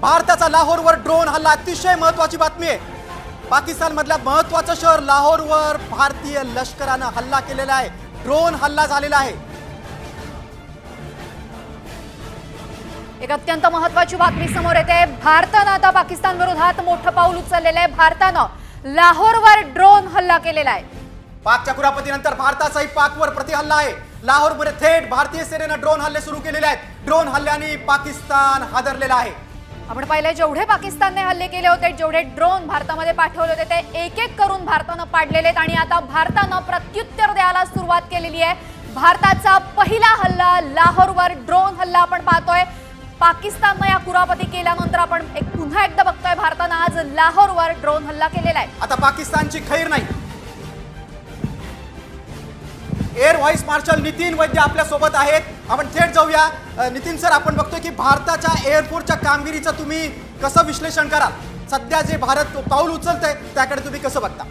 भारताचा लाहोरवर ड्रोन हल्ला अतिशय महत्वाची बातमी आहे. पाकिस्तान मधल्या महत्वाचं शहर लाहोरवर भारतीय लष्करानं हल्ला केलेला आहे. ड्रोन हल्ला झालेला आहे. एक अत्यंत महत्वाची बातमी समोर येते. भारतानं आता पाकिस्तान विरोधात मोठं पाऊल उचललेलं आहे. भारतानं लाहोरवर ड्रोन हल्ला केलेला आहे. पाकच्या कुरापतीनंतर भारताचाही पाकवर प्रतिहल्ला आहे. लाहोरमध्ये थेट भारतीय सेनेनं ड्रोन हल्ले सुरू केलेले आहेत. ड्रोन हल्ल्याने पाकिस्तान हादरलेला आहे. आपण पाहिलं जेवढे पाकिस्तानने हल्ले केले होते जेवढे ड्रोन भारतामध्ये पाठवले होते ते एक एक करून भारतानं पाडलेले आहेत. आणि आता भारतानं प्रत्युत्तर द्यायला सुरुवात केलेली आहे. भारताचा पहिला हल्ला लाहोरवर ड्रोन हल्ला आपण पाहतोय. पाकिस्ताननं या कुरापती केल्यानंतर आपण एक पुन्हा एकदा बघतोय भारतानं आज लाहोरवर ड्रोन हल्ला केलेला आहे. आता पाकिस्तानची खैर नाही. Air vice marshal Nitin Vaidya आपल्यासोबत आहेत. आपण थेट जाऊया. नितीन सर आपण बघतोय की भारताच्या एअरफोर्सच्या कामगिरीचं तुम्ही कसं विश्लेषण कराल? सध्या जे भारत पाऊल उचलतंय त्याकडे तुम्ही कसं बघता?